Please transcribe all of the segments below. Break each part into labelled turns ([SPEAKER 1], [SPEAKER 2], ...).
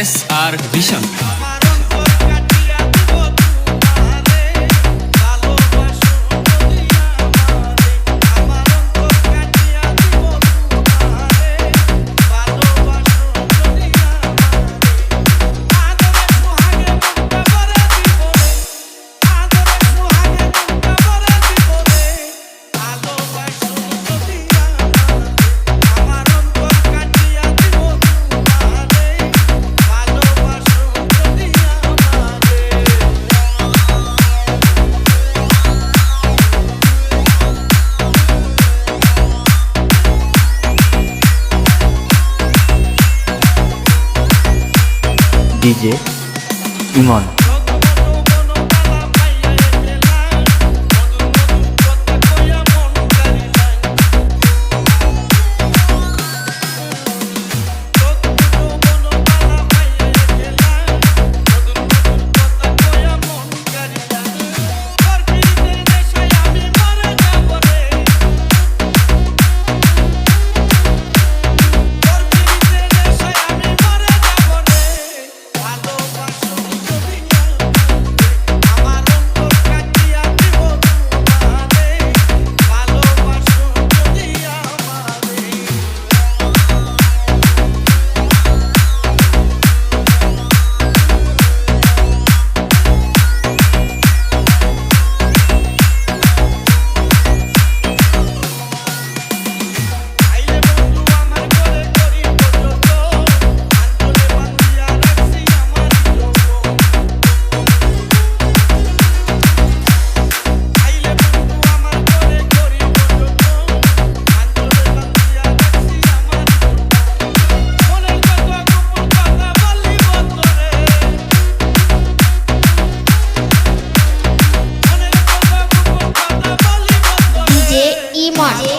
[SPEAKER 1] S R
[SPEAKER 2] DJ Emon. Emon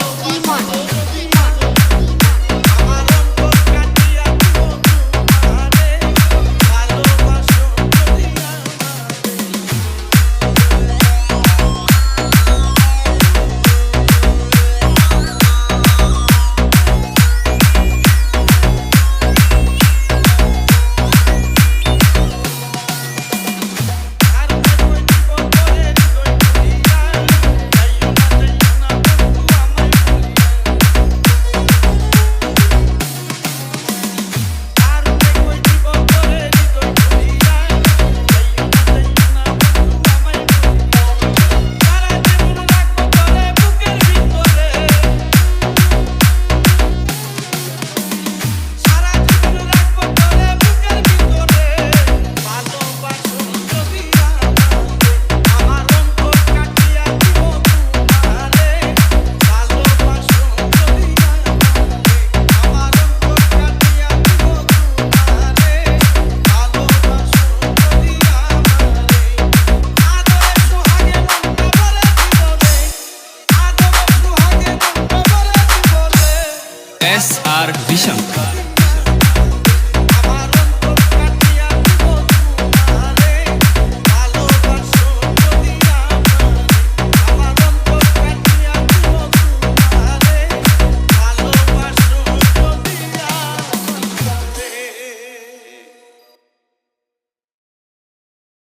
[SPEAKER 1] S R vision